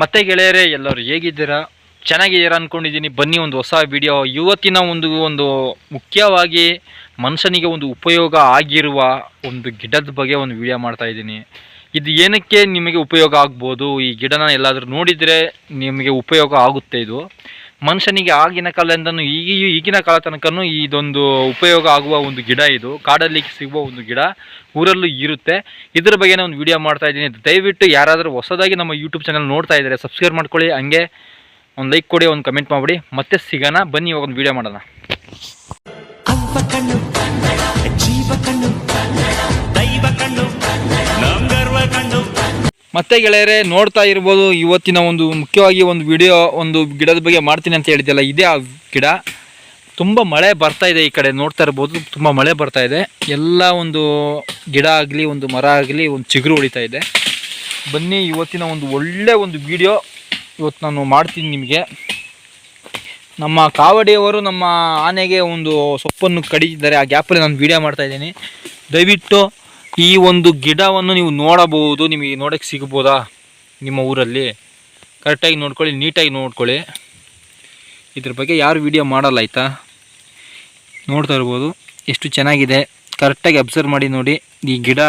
ಮತ್ತೆ ಗೆಳೆಯರೇ, ಎಲ್ಲರೂ ಹೇಗಿದ್ದೀರಾ? ಚೆನ್ನಾಗಿದ್ದೀರಾ ಅಂದ್ಕೊಂಡಿದ್ದೀನಿ ಬನ್ನಿ ಒಂದು ಹೊಸ ವಿಡಿಯೋ ಇವತ್ತಿನ ಒಂದು ಒಂದು ಮುಖ್ಯವಾಗಿ ಮನುಷ್ಯನಿಗೆ ಒಂದು ಉಪಯೋಗ ಆಗಿರುವ ಒಂದು ಗಿಡದ ಬಗ್ಗೆ ಒಂದು ವಿಡಿಯೋ ಮಾಡ್ತಾ ಇದ್ದೀನಿ. ಇದು ಏನಕ್ಕೆ ನಿಮಗೆ ಉಪಯೋಗ ಆಗ್ಬೋದು? ಈ ಗಿಡನ ಎಲ್ಲಾದರೂ ನೋಡಿದರೆ ನಿಮಗೆ ಉಪಯೋಗ ಆಗುತ್ತೆ ಇದು. ಮನುಷ್ಯನಿಗೆ ಆಗಿನ ಕಾಲದಿಂದನೂ ಈಗ ಈಗಿನ ಕಾಲ ತನಕನೂ ಇದೊಂದು ಉಪಯೋಗ ಆಗುವ ಒಂದು ಗಿಡ ಇದು. ಕಾಡಲ್ಲಿ ಸಿಗುವ ಒಂದು ಗಿಡ ಊರಲ್ಲೂ ಇರುತ್ತೆ. ಇದ್ರ ಬಗ್ಗೆನೇ ಒಂದು ವಿಡಿಯೋ ಮಾಡ್ತಾ ಇದ್ದೀನಿ. ದಯವಿಟ್ಟು ಯಾರಾದರೂ ಹೊಸದಾಗಿ ನಮ್ಮ ಯೂಟ್ಯೂಬ್ ಚಾನಲ್ ನೋಡ್ತಾ ಇದ್ದಾರೆ ಸಬ್ಸ್ಕ್ರೈಬ್ ಮಾಡ್ಕೊಳ್ಳಿ. ಹಂಗೆ ಒಂದು ಲೈಕ್ ಕೊಡಿ, ಒಂದು ಕಮೆಂಟ್ ಮಾಡಿಬಿಡಿ. ಮತ್ತೆ ಸಿಗೋಣ. ಬನ್ನಿ ಇವಾಗ ಒಂದು ವಿಡಿಯೋ ಮಾಡೋಣ. ಮತ್ತೆ ಗೆಳೆಯರೆ, ನೋಡ್ತಾ ಇರ್ಬೋದು, ಇವತ್ತಿನ ಒಂದು ಮುಖ್ಯವಾಗಿ ಒಂದು ವಿಡಿಯೋ ಒಂದು ಗಿಡದ ಬಗ್ಗೆ ಮಾಡ್ತೀನಿ ಅಂತ ಹೇಳಿದ್ದೆಲ್ಲ ಇದೇ ಆ ಗಿಡ. ತುಂಬ ಮಳೆ ಬರ್ತಾ ಇದೆ ಈ ಕಡೆ, ನೋಡ್ತಾ ಇರ್ಬೋದು, ತುಂಬ ಮಳೆ ಬರ್ತಾ ಇದೆ. ಎಲ್ಲ ಒಂದು ಗಿಡ ಆಗಲಿ, ಒಂದು ಮರ ಆಗಲಿ, ಒಂದು ಚಿಗುರು ಹೊಡಿತಾ ಇದೆ. ಬನ್ನಿ, ಇವತ್ತಿನ ಒಂದು ಒಳ್ಳೆ ಒಂದು ವಿಡಿಯೋ ಇವತ್ತು ನಾನು ಮಾಡ್ತೀನಿ ನಿಮಗೆ. ನಮ್ಮ ಕಾವಡಿಯವರು ನಮ್ಮ ಆನೆಗೆ ಒಂದು ಸೊಪ್ಪನ್ನು ಕಡಿದಿದ್ದಾರೆ, ಆ ಗ್ಯಾಪಲ್ಲಿ ನಾನು ವಿಡಿಯೋ ಮಾಡ್ತಾ ಇದ್ದೀನಿ. ದಯವಿಟ್ಟು ಈ ಒಂದು ಗಿಡವನ್ನು ನೀವು ನೋಡಬಹುದು, ನಿಮಗೆ ನೋಡಕ್ಕೆ ಸಿಗ್ಬೋದಾ ನಿಮ್ಮ ಊರಲ್ಲಿ? ಕರೆಕ್ಟಾಗಿ ನೋಡ್ಕೊಳ್ಳಿ, ನೀಟಾಗಿ ನೋಡ್ಕೊಳ್ಳಿ. ಇದ್ರ ಬಗ್ಗೆ ಯಾರು ವಿಡಿಯೋ ಮಾಡಲ್ಲ, ಆಯಿತಾ? ನೋಡ್ತಾ ಇರ್ಬೋದು, ಎಷ್ಟು ಚೆನ್ನಾಗಿದೆ. ಕರೆಕ್ಟಾಗಿ ಅಬ್ಸರ್ವ್ ಮಾಡಿ ನೋಡಿ, ಈ ಗಿಡ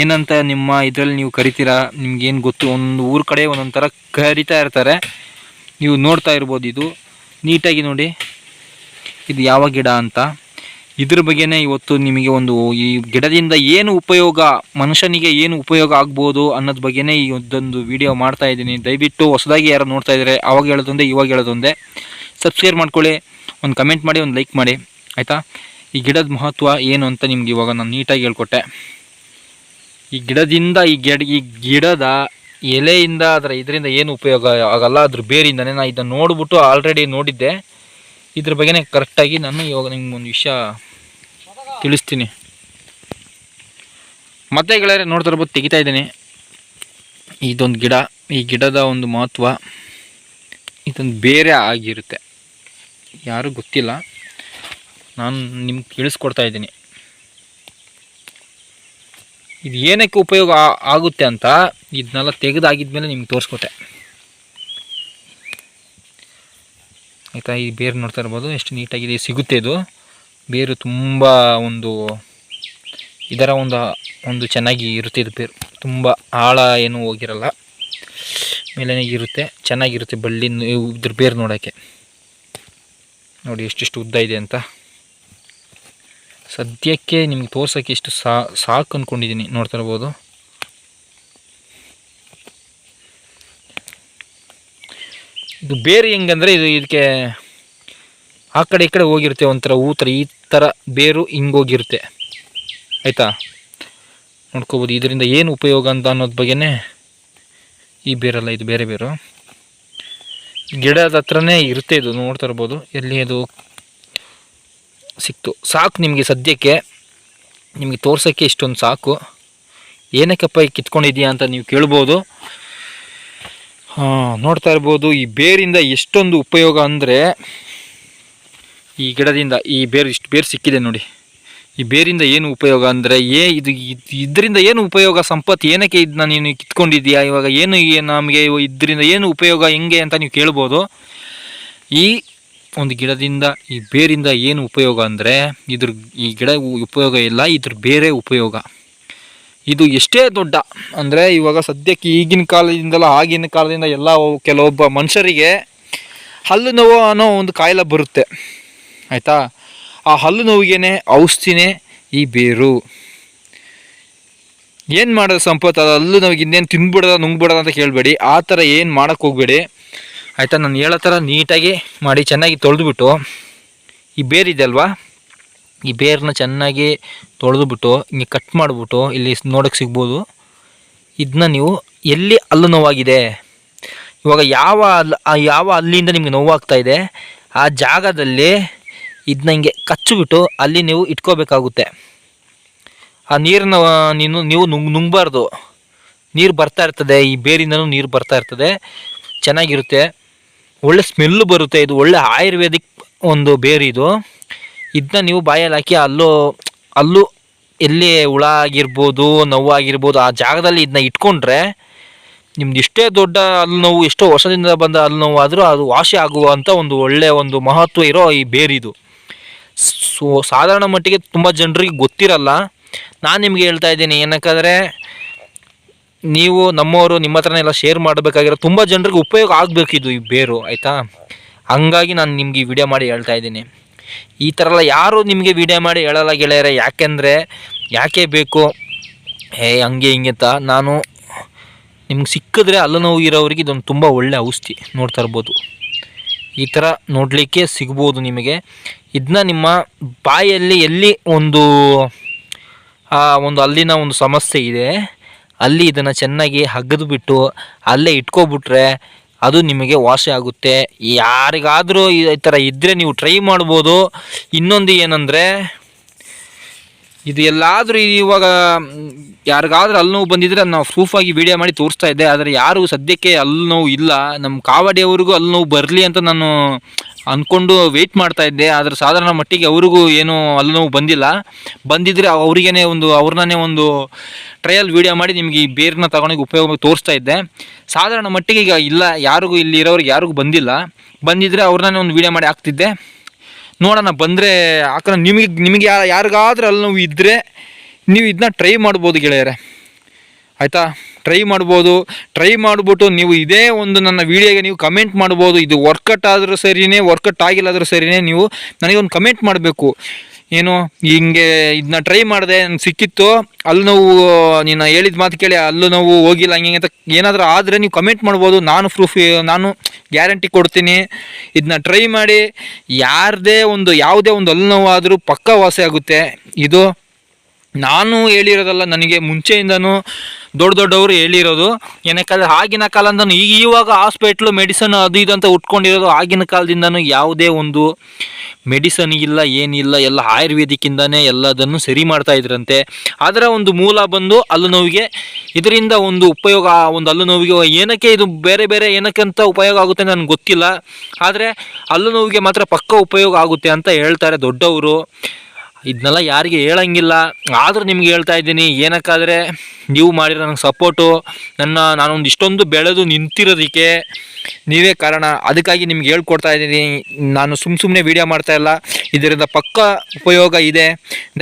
ಏನಂತ ನಿಮ್ಮ ಇದರಲ್ಲಿ ನೀವು ಕರಿತೀರಾ ನಿಮ್ಗೇನು ಗೊತ್ತು? ಒಂದು ಊರ ಕಡೆ ಒಂದೊಂದು ಕರಿತಾ ಇರ್ತಾರೆ. ನೀವು ನೋಡ್ತಾ ಇರ್ಬೋದು ಇದು. ನೀಟಾಗಿ ನೋಡಿ, ಇದು ಯಾವ ಗಿಡ ಅಂತ. ಇದ್ರ ಬಗ್ಗೆನೇ ಇವತ್ತು ನಿಮಗೆ ಒಂದು ಈ ಗಿಡದಿಂದ ಏನು ಉಪಯೋಗ, ಮನುಷ್ಯನಿಗೆ ಏನು ಉಪಯೋಗ ಆಗ್ಬೋದು ಅನ್ನೋದ್ ಬಗ್ಗೆನೇ ಈ ಒಂದೊಂದು ವಿಡಿಯೋ ಮಾಡ್ತಾ ಇದ್ದೀನಿ. ದಯವಿಟ್ಟು ಹೊಸದಾಗಿ ಯಾರು ನೋಡ್ತಾ ಇದ್ದಾರೆ ಅವಾಗ ಹೇಳೋದೊಂದೇ ಇವಾಗ ಹೇಳೋದೊಂದೇ ಸಬ್ಸ್ಕ್ರೈಬ್ ಮಾಡ್ಕೊಳ್ಳಿ, ಒಂದು ಕಮೆಂಟ್ ಮಾಡಿ, ಒಂದು ಲೈಕ್ ಮಾಡಿ. ಆಯಿತಾ? ಈ ಗಿಡದ ಮಹತ್ವ ಏನು ಅಂತ ನಿಮ್ಗೆ ಇವಾಗ ನಾನು ನೀಟಾಗಿ ಹೇಳ್ಕೊಟ್ಟೆ. ಈ ಗಿಡದಿಂದ, ಈ ಗಿಡ, ಈ ಗಿಡದ ಎಲೆಯಿಂದ, ಅದರ ಇದರಿಂದ ಏನು ಉಪಯೋಗ ಆಗಲ್ಲ, ಅದ್ರ ಬೇರಿಂದನೇ ನಾನು ಇದನ್ನು ನೋಡ್ಬಿಟ್ಟು ಆಲ್ರೆಡಿ ನೋಡಿದ್ದೆ. ಇದ್ರ ಬಗ್ಗೆನೇ ಕರೆಕ್ಟಾಗಿ ನಾನು ಇವಾಗ ನಿಮ್ಗೆ ಒಂದು ವಿಷಯ ತಿಳಿಸ್ತೀನಿ. ಮತ್ತೆ ಗೆಳೆಯರೆ ನೋಡ್ತಾ ಇರ್ಬೋದು ತೆಗಿತಾ ಇದ್ದೀನಿ. ಇದೊಂದು ಗಿಡ. ಈ ಗಿಡದ ಒಂದು ಮಹತ್ವ ಇದೊಂದು ಬೇರೆ ಆಗಿರುತ್ತೆ. ಯಾರು ಗೊತ್ತಿಲ್ಲ. ನಾನು ನಿಮ್ಗೆ ತಿಳಿಸ್ಕೊಡ್ತಾ ಇದ್ದೀನಿ. ಇದು ಏನಕ್ಕೆ ಉಪಯೋಗ ಆಗುತ್ತೆ ಅಂತ ಇದನ್ನೆಲ್ಲ ತೆಗೆದಾಗಿದ್ಮೇಲೆ ನಿಮ್ಗೆ ತೋರಿಸ್ಕೊಟ್ಟೆ ಆಯಿತಾ? ಈ ಬೇರೆ ನೋಡ್ತಾ ಇರ್ಬೋದು. ಎಷ್ಟು ನೀಟಾಗಿದೆ, ಸಿಗುತ್ತೆ ಇದು. ಬೇರು ತುಂಬ ಒಂದು ಇದರ ಒಂದು ಒಂದು ಚೆನ್ನಾಗಿ ಇರುತ್ತೆ ಇದು ಬೇರು. ತುಂಬ ಆಳ ಏನು ಹೋಗಿರಲ್ಲ. ಮೇಲೇ ಇರುತ್ತೆ, ಚೆನ್ನಾಗಿರುತ್ತೆ ಬಳ್ಳಿ ಇದ್ರ ಬೇರು ನೋಡೋಕ್ಕೆ. ನೋಡಿ ಎಷ್ಟೆಷ್ಟು ಉದ್ದ ಇದೆ ಅಂತ. ಸದ್ಯಕ್ಕೆ ನಿಮ್ಗೆ ತೋರ್ಸೋಕ್ಕೆ ಇಷ್ಟು ಸಾ, ಸಾಕು ಅಂದ್ಕೊಂಡಿದ್ದೀನಿ ನೋಡ್ತಾ ಇರ್ಬೋದು. ಇದು ಬೇರೆ ಹೆಂಗಂದರೆ ಇದು ಇದಕ್ಕೆ ಆ ಕಡೆ ಈ ಕಡೆ ಹೋಗಿರುತ್ತೆ ಒಂಥರ ಹೂ ಥರ ಈ ಥರ ಬೇರು ಹಿಂಗೋಗಿರುತ್ತೆ ಆಯಿತಾ? ನೋಡ್ಕೋಬೋದು, ಇದರಿಂದ ಏನು ಉಪಯೋಗ ಅಂತ ಅನ್ನೋದ್ರ ಬಗ್ಗೆನೇ ಈ ಬೇರಲ್ಲ ಇದು ಬೇರೆ ಬೇರು. ಗಿಡದ ಹತ್ರನೇ ಇರುತ್ತೆ ಇದು, ನೋಡ್ತಾ ಇರ್ಬೋದು. ಎಲ್ಲಿ ಅದು ಸಿಕ್ತು? ಸಾಕು ನಿಮಗೆ ಸದ್ಯಕ್ಕೆ. ನಿಮಗೆ ತೋರ್ಸೋಕ್ಕೆ ಇಷ್ಟೊಂದು ಸಾಕು. ಏನಕ್ಕಪ್ಪ ಈಗ ಕಿತ್ಕೊಂಡಿದ್ಯಾ ಅಂತ ನೀವು ಕೇಳ್ಬೋದು. ನೋಡ್ತಾ ಇರ್ಬೋದು, ಈ ಬೇರಿಂದ ಎಷ್ಟೊಂದು ಉಪಯೋಗ ಅಂದರೆ ಈ ಗಿಡದಿಂದ ಈ ಬೇರು ಇಷ್ಟು ಬೇರು ಸಿಕ್ಕಿದೆ ನೋಡಿ. ಈ ಬೇರಿಂದ ಏನು ಉಪಯೋಗ ಅಂದರೆ ಏ ಇದು ಇದ್- ಇದರಿಂದ ಏನು ಉಪಯೋಗ ಸಂಪತ್ತು ಏನಕ್ಕೆ ಇದನ್ನ ನೀನು ಕಿತ್ಕೊಂಡಿದ್ಯಾ ಇವಾಗ ಏನು ನಮಗೆ ಇದರಿಂದ ಏನು ಉಪಯೋಗ ಹೆಂಗೆ ಅಂತ ನೀವು ಕೇಳ್ಬೋದು. ಈ ಒಂದು ಗಿಡದಿಂದ, ಈ ಬೇರಿಂದ ಏನು ಉಪಯೋಗ ಅಂದರೆ ಇದ್ರ ಈ ಗಿಡ ಉಪಯೋಗ ಇಲ್ಲ, ಇದ್ರ ಬೇರೆ ಉಪಯೋಗ. ಇದು ಎಷ್ಟೇ ದೊಡ್ಡ ಅಂದರೆ ಇವಾಗ ಸದ್ಯಕ್ಕೆ ಈಗಿನ ಕಾಲದಿಂದಲ್ಲ ಆಗಿನ ಕಾಲದಿಂದ ಎಲ್ಲ ಕೆಲವೊಬ್ಬ ಮನುಷ್ಯರಿಗೆ ಹಲ್ಲು ನೋವು ಅನ್ನೋ ಒಂದು ಕಾಯಿಲೆ ಬರುತ್ತೆ. ಆಯಿತಾ? ಆ ಹಲ್ಲು ನೋವಿಗೆ ಔಷಧಿನೇ ಈ ಬೇರು. ಏನು ಮಾಡೋದು ಸಂಪತ್ತು? ಅದು ಹಲ್ಲು ನೋವಿಗೆ ಇನ್ನೇನು ತಿಂದ್ಬಿಡೋದ ನುಂಗ್ಬಿಡೋದ ಅಂತ ಕೇಳಬೇಡಿ. ಆ ಥರ ಏನು ಮಾಡೋಕ್ಕೆ ಹೋಗಬೇಡಿ. ಆಯಿತಾ, ನಾನು ಹೇಳೋ ಥರ ನೀಟಾಗಿ ಮಾಡಿ, ಚೆನ್ನಾಗಿ ತೊಳೆದುಬಿಟ್ಟು, ಈ ಬೇರಿದೆ ಅಲ್ವಾ? ಈ ಬೇರನ್ನ ಚೆನ್ನಾಗಿ ತೊಳೆದುಬಿಟ್ಟು, ಹಿಂಗೆ ಕಟ್ ಮಾಡಿಬಿಟ್ಟು, ಇಲ್ಲಿ ನೋಡೋಕ್ಕೆ ಸಿಗ್ಬೋದು. ಇದನ್ನ ನೀವು ಎಲ್ಲಿ ಹಲ್ಲು ನೋವಾಗಿದೆ? ಇವಾಗ ಯಾವ ಯಾವ ಅಲ್ಲಿಂದ ನಿಮಗೆ ನೋವಾಗ್ತಾ ಇದೆ? ಆ ಜಾಗದಲ್ಲಿ ಇದನ್ನ ಹಿಂಗೆ ಕಚ್ಚಿಬಿಟ್ಟು ಅಲ್ಲಿ ನೀವು ಇಟ್ಕೋಬೇಕಾಗುತ್ತೆ. ಆ ನೀರನ್ನ ನೀನು, ನೀವು ನುಂಗ್, ನುಂಗಬಾರ್ದು. ನೀರು ಬರ್ತಾ ಇರ್ತದೆ, ಈ ಬೇರಿಂದನೂ ನೀರು ಬರ್ತಾ ಇರ್ತದೆ. ಚೆನ್ನಾಗಿರುತ್ತೆ. ಒಳ್ಳೆ ಸ್ಮೆಲ್ಲು ಬರುತ್ತೆ, ಇದು ಒಳ್ಳೆ ಆಯುರ್ವೇದಿಕ್ ಒಂದು ಬೇರು ಇದು. ಇದನ್ನ ನೀವು ಬಾಯಲ್ಲಿ ಹಾಕಿ ಅಲ್ಲೂ ಅಲ್ಲೂ ಎಲ್ಲಿ ಹುಳ ಆಗಿರ್ಬೋದು, ನೋವು ಆಗಿರ್ಬೋದು, ಆ ಜಾಗದಲ್ಲಿ ಇದನ್ನ ಇಟ್ಕೊಂಡ್ರೆ ನಿಮ್ದು ಇಷ್ಟೇ ದೊಡ್ಡ ಅಲ್ಲಿ ನೋವು, ಎಷ್ಟೋ ವರ್ಷದಿಂದ ಬಂದ ಅಲ್ಲಿ ನೋವು ಆದರೂ ಅದು ವಾಸಿ ಆಗುವಂಥ ಒಂದು ಒಳ್ಳೆಯ ಒಂದು ಮಹತ್ವ ಇರೋ ಈ ಬೇರಿದು. ಸೊ, ಸಾಧಾರಣ ಮಟ್ಟಿಗೆ ತುಂಬ ಜನರಿಗೆ ಗೊತ್ತಿರಲ್ಲ. ನಾನು ನಿಮಗೆ ಹೇಳ್ತಾ ಇದ್ದೀನಿ, ಏನಕ್ಕಾದರೆ ನೀವು ನಮ್ಮವರು ನಿಮ್ಮ ಹತ್ರನೇ ಎಲ್ಲ ಶೇರ್ ಮಾಡಬೇಕಾಗಿರೋ ತುಂಬ ಜನರಿಗೆ ಉಪಯೋಗ ಆಗಬೇಕಿದು ಈ ಬೇರು, ಆಯಿತಾ? ಹಂಗಾಗಿ ನಾನು ನಿಮಗೆ ಈ ವಿಡಿಯೋ ಮಾಡಿ ಹೇಳ್ತಾ ಇದ್ದೀನಿ. ಈ ಥರ ಎಲ್ಲ ಯಾರು ನಿಮಗೆ ವಿಡಿಯೋ ಮಾಡಿ ಹೇಳಲ್ಲ ಗೆಳೆಯರೆ, ಯಾಕೆಂದರೆ ಯಾಕೆ ಬೇಕು? ಏ ಹಂಗೆ, ಹಿಂಗೆ ಅಂತ ನಾನು ನಿಮ್ಗೆ ಸಿಕ್ಕಿದ್ರೆ ಅಲ್ಲ ನೋವು ಇರೋರಿಗೆ ಇದೊಂದು ತುಂಬ ಒಳ್ಳೆ ಔಷಧಿ ನೋಡ್ತಾ ಇರ್ಬೋದು. ಈ ಥರ ನೋಡಲಿಕ್ಕೆ ಸಿಗ್ಬೋದು ನಿಮಗೆ. ಇದನ್ನ ನಿಮ್ಮ ಬಾಯಲ್ಲಿ ಎಲ್ಲಿ ಒಂದು ಒಂದು ಅಲ್ಲಿನ ಒಂದು ಸಮಸ್ಯೆ ಇದೆ, ಅಲ್ಲಿ ಇದನ್ನು ಚೆನ್ನಾಗಿ ಹಗ್ಗದು ಬಿಟ್ಟು ಅಲ್ಲೇ ಇಟ್ಕೊಬಿಟ್ರೆ ಅದು ನಿಮಗೆ ವಾಸಿ ಆಗುತ್ತೆ. ಯಾರಿಗಾದರೂ ಈ ಥರ ಇದ್ದರೆ ನೀವು ಟ್ರೈ ಮಾಡ್ಬೋದು. ಇನ್ನೊಂದು ಏನಂದರೆ ಇದು ಎಲ್ಲಾದರೂ ಇವಾಗ ಯಾರಿಗಾದ್ರೂ ಅಲ್ಲಿ ನೋವು ಬಂದಿದ್ರೆ ನಾವು ಪ್ರೂಫಾಗಿ ವಿಡಿಯೋ ಮಾಡಿ ತೋರಿಸ್ತಾ ಇದ್ದೆ. ಆದರೆ ಯಾರು ಸದ್ಯಕ್ಕೆ ಅಲ್ಲಿ ನೋವು ಇಲ್ಲ. ನಮ್ಮ ಕಾವಡಿಯವ್ರಿಗೂ ಅಲ್ಲಿ ನೋವು ಬರಲಿ ಅಂತ ನಾನು ಅಂದ್ಕೊಂಡು ವೆಯ್ಟ್ ಮಾಡ್ತಾ ಇದ್ದೆ. ಆದರೆ ಸಾಧಾರಣ ಮಟ್ಟಿಗೆ ಅವ್ರಿಗೂ ಏನು ಅಲ್ಲಿ ನೋವು ಬಂದಿಲ್ಲ ಬಂದಿದ್ದರೆ ಅವ್ರಿಗೇ ಒಂದು, ಅವ್ರನ್ನೇ ಒಂದು ಟ್ರಯಲ್ ವಿಡಿಯೋ ಮಾಡಿ ನಿಮಗೆ ಈ ಬೇರನ್ನ ತಗೊಂಡೋಗಿ ಉಪಯೋಗ ತೋರಿಸ್ತಾ ಇದ್ದೆ. ಸಾಧಾರಣ ಮಟ್ಟಿಗೆ ಈಗ ಇಲ್ಲ. ಯಾರಿಗೂ ಇಲ್ಲಿ ಇರೋರಿಗೆ ಯಾರಿಗೂ ಬಂದಿಲ್ಲ. ಬಂದಿದ್ದರೆ ಅವ್ರನ್ನೇ ಒಂದು ವೀಡಿಯೋ ಮಾಡಿ ಹಾಕ್ತಿದ್ದೆ. ನೋಡೋಣ, ಬಂದರೆ ಯಾಕಂದ್ರೆ ನಿಮಗೆ ನಿಮಗೆ ಯಾರು ಯಾರಿಗಾದ್ರೂ ಅಲ್ಲಿ ನೋವು ಇದ್ದರೆ ನೀವು ಇದನ್ನ ಟ್ರೈ ಮಾಡ್ಬೋದು ಗೆಳೆಯರೆ. ಆಯಿತಾ? ಟ್ರೈ ಮಾಡ್ಬೋದು. ಟ್ರೈ ಮಾಡಿಬಿಟ್ಟು ನೀವು ಇದೇ ಒಂದು ನನ್ನ ವೀಡಿಯೋಗೆ ನೀವು ಕಮೆಂಟ್ ಮಾಡ್ಬೋದು. ಇದು ವರ್ಕೌಟ್ ಆದರೂ ಸರಿಯೇ ವರ್ಕೌಟ್ ಆಗಿಲ್ಲ ಆದರೂ ಸರಿಯೇ ನೀವು ನನಗೆ ಒಂದು ಕಮೆಂಟ್ ಮಾಡಬೇಕು. ಏನು, ಹಿಂಗೆ ಇದನ್ನ ಟ್ರೈ ಮಾಡಿದೆ ಸಿಕ್ಕಿತ್ತು. ಅಲ್ಲಿ ನಾವು, ನೀನು ಹೇಳಿದ ಮಾತು ಕೇಳಿ, ಅಲ್ಲೂ ನಾವು ಹೋಗಿಲ್ಲ, ಹಂಗೆ ಅಂತ ಏನಾದರೂ ಆದರೆ ನೀವು ಕಮೆಂಟ್ ಮಾಡ್ಬೋದು. ನಾನು ಪ್ರೂಫ್ ನಾನು ಗ್ಯಾರಂಟಿ ಕೊಡ್ತೀನಿ. ಇದನ್ನ ಟ್ರೈ ಮಾಡಿ, ಯಾರದೇ ಒಂದು, ಯಾವುದೇ ಒಂದು ಅಲ್ಲಿ ನೋವು ಆದರೂ ಪಕ್ಕ ವಾಸಿ ಆಗುತ್ತೆ. ಇದು, ನಾನು ಹೇಳಿರೋದಲ್ಲ, ನನಗೆ ಮುಂಚೆಯಿಂದನೂ ದೊಡ್ಡ ದೊಡ್ಡವರು ಹೇಳಿರೋದು ಏನಕ್ಕೆ ಆಗಿನ ಕಾಲದಿಂದ ಈಗ ಇವಾಗ ಹಾಸ್ಪಿಟ್ಲು ಮೆಡಿಸನ್ ಅದು ಇದು ಅಂತ ಉಟ್ಕೊಂಡಿರೋದು, ಆಗಿನ ಕಾಲದಿಂದನೂ ಯಾವುದೇ ಒಂದು ಮೆಡಿಸನ್ ಇಲ್ಲ, ಏನಿಲ್ಲ, ಎಲ್ಲ ಆಯುರ್ವೇದಿಕ್ಕಿಂದನೇ ಎಲ್ಲದನ್ನು ಸರಿ ಮಾಡ್ತಾ ಇದ್ರಂತೆ. ಅದರ ಒಂದು ಮೂಲ ಬಂದು ಹಲ್ಲು ನೋವಿಗೆ, ಇದರಿಂದ ಒಂದು ಉಪಯೋಗ, ಒಂದು ಹಲ್ಲು ನೋವಿಗೆ ಏನಕ್ಕೆ ಇದು ಬೇರೆ ಬೇರೆ ಏನಕ್ಕಂತ ಉಪಯೋಗ ಆಗುತ್ತೆ ನನಗೆ ಗೊತ್ತಿಲ್ಲ. ಆದರೆ ಹಲ್ಲು ನೋವಿಗೆ ಮಾತ್ರ ಪಕ್ಕ ಉಪಯೋಗ ಆಗುತ್ತೆ ಅಂತ ಹೇಳ್ತಾರೆ ದೊಡ್ಡವರು. ಇದನ್ನೆಲ್ಲ ಯಾರಿಗೆ ಹೇಳಂಗಿಲ್ಲ. ಆದರೂ ನಿಮ್ಗೆ ಹೇಳ್ತಾ ಇದ್ದೀನಿ, ಏನಕ್ಕಾದರೆ ನೀವು ಮಾಡಿರೋ ನನಗೆ ಸಪೋರ್ಟು ನನ್ನ ನಾನೊಂದು ಇಷ್ಟೊಂದು ಬೆಳೆದು ನಿಂತಿರೋದಕ್ಕೆ ನೀವೇ ಕಾರಣ. ಅದಕ್ಕಾಗಿ ನಿಮ್ಗೆ ಹೇಳ್ಕೊಡ್ತಾ ಇದ್ದೀನಿ. ನಾನು ಸುಮ್ಮ ಸುಮ್ಮನೆ ವೀಡಿಯೋ ಮಾಡ್ತಾ ಇಲ್ಲ. ಇದರಿಂದ ಪಕ್ಕ ಉಪಯೋಗ ಇದೆ.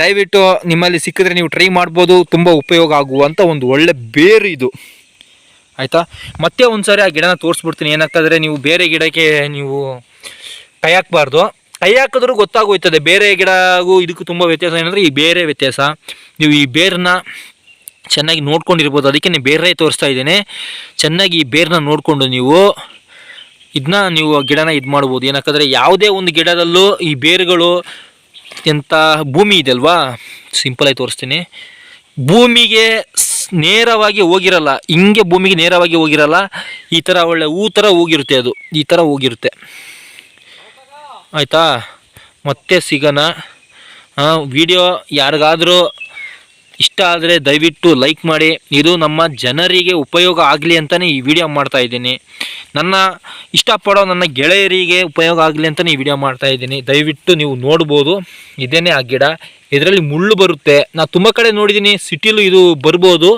ದಯವಿಟ್ಟು ನಿಮ್ಮಲ್ಲಿ ಸಿಕ್ಕಿದ್ರೆ ನೀವು ಟ್ರೈ ಮಾಡ್ಬೋದು. ತುಂಬ ಉಪಯೋಗ ಆಗುವಂಥ ಒಂದು ಒಳ್ಳೆ ಬೇರು ಇದು. ಆಯಿತಾ? ಮತ್ತೆ ಒಂದು ಸಾರಿ ಆ ಗಿಡನ ತೋರಿಸ್ಬಿಡ್ತೀನಿ. ಏನಕ್ಕಾದರೆ ನೀವು ಬೇರೆ ಗಿಡಕ್ಕೆ ನೀವು ಕೈ ಹಾಕ್ಬಾರ್ದು ಕೈ ಹಾಕಿದ್ರೂ ಗೊತ್ತಾಗೋಯ್ತದೆ. ಬೇರೆ ಗಿಡಗೂ ಇದಕ್ಕೂ ತುಂಬ ವ್ಯತ್ಯಾಸ. ಏನಂದರೆ ಈ ಬೇರೆ ವ್ಯತ್ಯಾಸ. ನೀವು ಈ ಬೇರನ್ನ ಚೆನ್ನಾಗಿ ನೋಡ್ಕೊಂಡಿರ್ಬೋದು. ಅದಕ್ಕೆ ನೀವು ಬೇರೆ ತೋರಿಸ್ತಾ ಇದ್ದೇನೆ. ಚೆನ್ನಾಗಿ ಈ ಬೇರನ್ನ ನೋಡಿಕೊಂಡು ನೀವು ಇದನ್ನ ನೀವು ಗಿಡನ ಇದು ಮಾಡ್ಬೋದು. ಏನಕ್ಕಂದರೆ ಯಾವುದೇ ಒಂದು ಗಿಡದಲ್ಲೂ ಈ ಬೇರುಗಳು ಎಂಥ ಭೂಮಿ ಇದೆ ಅಲ್ವಾ? ಸಿಂಪಲಾಗಿ ತೋರಿಸ್ತೀನಿ. ಭೂಮಿಗೆ ನೇರವಾಗಿ ಹೋಗಿರಲ್ಲ. ಹಿಂಗೆ ಭೂಮಿಗೆ ನೇರವಾಗಿ ಹೋಗಿರಲ್ಲ. ಈ ಥರ ಒಳ್ಳೆ ಹೂ ಥರ ಹೋಗಿರುತ್ತೆ ಅದು. ಈ ಥರ ಹೋಗಿರುತ್ತೆ. ಆಯಿತಾ? ಮತ್ತೆ ಸಿಗೋಣ. ವಿಡಿಯೋ ಯಾರಿಗಾದರೂ ಇಷ್ಟ ಆದರೆ ದಯವಿಟ್ಟು ಲೈಕ್ ಮಾಡಿ. ಇದು ನಮ್ಮ ಜನರಿಗೆ ಉಪಯೋಗ ಆಗಲಿ ಅಂತಲೇ ಈ ವಿಡಿಯೋ ಮಾಡ್ತಾ ಇದ್ದೀನಿ. ನನ್ನ ಇಷ್ಟಪಡೋ ನನ್ನ ಗೆಳೆಯರಿಗೆ ಉಪಯೋಗ ಆಗಲಿ ಅಂತಲೇ ಈ ವಿಡಿಯೋ ಮಾಡ್ತಾ ಇದ್ದೀನಿ. ದಯವಿಟ್ಟು ನೀವು ನೋಡ್ಬೋದು. ಇದೇನೇ ಆ ಗಿಡ. ಇದರಲ್ಲಿ ಮುಳ್ಳು ಬರುತ್ತೆ. ನಾನು ತುಂಬ ಕಡೆ ನೋಡಿದ್ದೀನಿ, ಸಿಟಿಲೂ ಇದು ಬರ್ಬೋದು.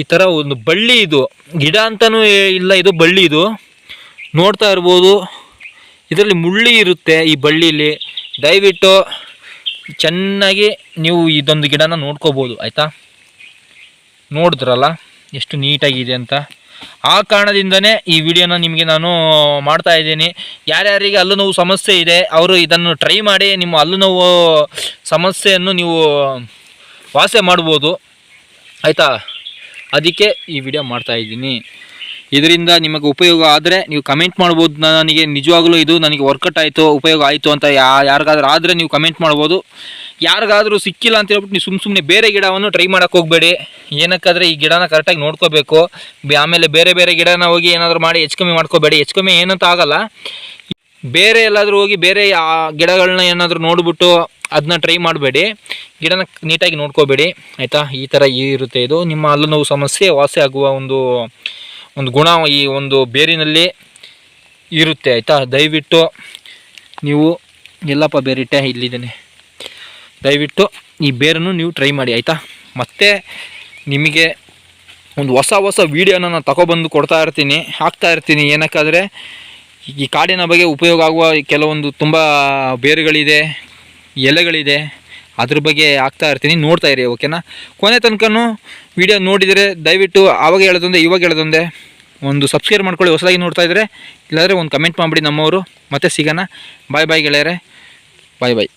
ಈ ಥರ ಒಂದು ಬಳ್ಳಿ ಇದು. ಗಿಡ ಅಂತಲೂ ಇಲ್ಲ, ಇದು ಬಳ್ಳಿ ಇದು. ನೋಡ್ತಾ ಇರ್ಬೋದು. ಇದರಲ್ಲಿ ಮುಳ್ಳಿ ಇರುತ್ತೆ ಈ ಬಳ್ಳಿಲಿ. ದಯವಿಟ್ಟು ಚೆನ್ನಾಗಿ ನೀವು ಇದೊಂದು ಗಿಡನ ನೋಡ್ಕೋಬೋದು, ಆಯಿತಾ? ನೋಡಿದ್ರಲ್ಲ, ಎಷ್ಟು ನೀಟಾಗಿದೆ ಅಂತ. ಆ ಕಾರಣದಿಂದನೇ ಈ ವಿಡಿಯೋನ ನಿಮಗೆ ನಾನು ಮಾಡ್ತಾ ಇದ್ದೀನಿ. ಯಾರ್ಯಾರಿಗೆ ಹಲ್ಲು ನೋವು ಸಮಸ್ಯೆ ಇದೆ, ಅವರು ಇದನ್ನು ಟ್ರೈ ಮಾಡಿ, ನಿಮ್ಮ ಹಲ್ಲು ನೋವು ಸಮಸ್ಯೆಯನ್ನು ನೀವು ವಾಸೆ ಮಾಡ್ಬೋದು. ಆಯಿತಾ? ಅದಕ್ಕೆ ಈ ವಿಡಿಯೋ ಮಾಡ್ತಾ ಇದ್ದೀನಿ. ಇದರಿಂದ ನಿಮಗೆ ಉಪಯೋಗ ಆದರೆ ನೀವು ಕಮೆಂಟ್ ಮಾಡ್ಬೋದು. ನನಗೆ ನಿಜವಾಗ್ಲೂ ಇದು ನನಗೆ ವರ್ಕೌಟ್ ಆಯಿತು, ಉಪಯೋಗ ಆಯಿತು ಅಂತ ಯಾ ಯಾರಿಗಾದ್ರೂ ಆದರೆ ನೀವು ಕಮೆಂಟ್ ಮಾಡ್ಬೋದು. ಯಾರಿಗಾದರೂ ಸಿಕ್ಕಿಲ್ಲ ಅಂತ ಹೇಳ್ಬಿಟ್ಟು ನೀವು ಸುಮ್ಮ ಸುಮ್ಮನೆ ಬೇರೆ ಗಿಡವನ್ನು ಟ್ರೈ ಮಾಡೋಕ್ಕೆ ಹೋಗಬೇಡಿ. ಏನಕ್ಕಾದರೆ ಈ ಗಿಡನ ಕರೆಕ್ಟಾಗಿ ನೋಡ್ಕೋಬೇಕು. ಆಮೇಲೆ ಬೇರೆ ಬೇರೆ ಗಿಡನ ಹೋಗಿ ಏನಾದರೂ ಮಾಡಿ ಹೆಚ್ಚು ಕಮ್ಮಿ ಮಾಡ್ಕೋಬೇಡಿ. ಹೆಚ್ಚು ಕಮ್ಮಿ ಏನಂತ ಆಗಲ್ಲ. ಬೇರೆ ಎಲ್ಲಾದರೂ ಹೋಗಿ ಬೇರೆ ಆ ಗಿಡಗಳನ್ನ ಏನಾದರೂ ನೋಡಿಬಿಟ್ಟು ಅದನ್ನ ಟ್ರೈ ಮಾಡಬೇಡಿ. ಗಿಡನ ನೀಟಾಗಿ ನೋಡ್ಕೋಬೇಡಿ. ಆಯಿತಾ? ಈ ಥರ ಇರುತ್ತೆ ಇದು. ನಿಮ್ಮ ಹಲ್ಲು ನೋವು ಸಮಸ್ಯೆ, ವಾಸಿ ಆಗುವ ಒಂದು ಒಂದು ಗುಣ ಈ ಒಂದು ಬೇರಿನಲ್ಲಿ ಇರುತ್ತೆ, ಆಯಿತಾ? ದಯವಿಟ್ಟು ನೀವು, ಎಲ್ಲಪ್ಪ ಬೇರಿಟ್ಟೆ ಇಲ್ಲಿದ್ದೇನೆ. ದಯವಿಟ್ಟು ಈ ಬೇರನ್ನು ನೀವು ಟ್ರೈ ಮಾಡಿ, ಆಯಿತಾ? ಮತ್ತೆ ನಿಮಗೆ ಒಂದು ಹೊಸ ಹೊಸ ವೀಡಿಯೋನ ನಾನು ತಗೊಬಂದು ಕೊಡ್ತಾ ಇರ್ತೀನಿ, ಹಾಕ್ತಾ ಇರ್ತೀನಿ. ಏನಕ್ಕಾದರೆ, ಈ ಕಾಡಿನ ಬಗ್ಗೆ ಉಪಯೋಗ ಆಗುವ ಕೆಲವೊಂದು ತುಂಬ ಬೇರುಗಳಿದೆ, ಎಲೆಗಳಿದೆ. ಅದ್ರ ಬಗ್ಗೆ ಹಾಕ್ತಾ ಇರ್ತೀನಿ, ನೋಡ್ತಾ ಇರಿ ಓಕೆನಾ ಕೊನೆ ತನಕನೂ ವಿಡಿಯೋ ನೋಡಿದರೆ ದಯವಿಟ್ಟು ಆವಾಗ ಹೇಳೋದೊಂದೆ, ಇವಾಗ ಹೇಳೋದೊಂದೆ. ಒಂದು ಸಬ್ಸ್ಕ್ರೈಬ್ ಮಾಡ್ಕೊಳ್ಳಿ, ಹೊಸದಾಗಿ ನೋಡ್ತಾ ಇದ್ದರೆ ಇಲ್ಲಾಂದರೆ ಒಂದು ಕಮೆಂಟ್ ಮಾಡಿಬಿಡಿ ನಮ್ಮವರು. ಮತ್ತೆ ಸಿಗೋಣ. ಬಾಯ್ ಬಾಯ್ ಗೆಳೆಯರೆ. ಬಾಯ್ ಬಾಯ್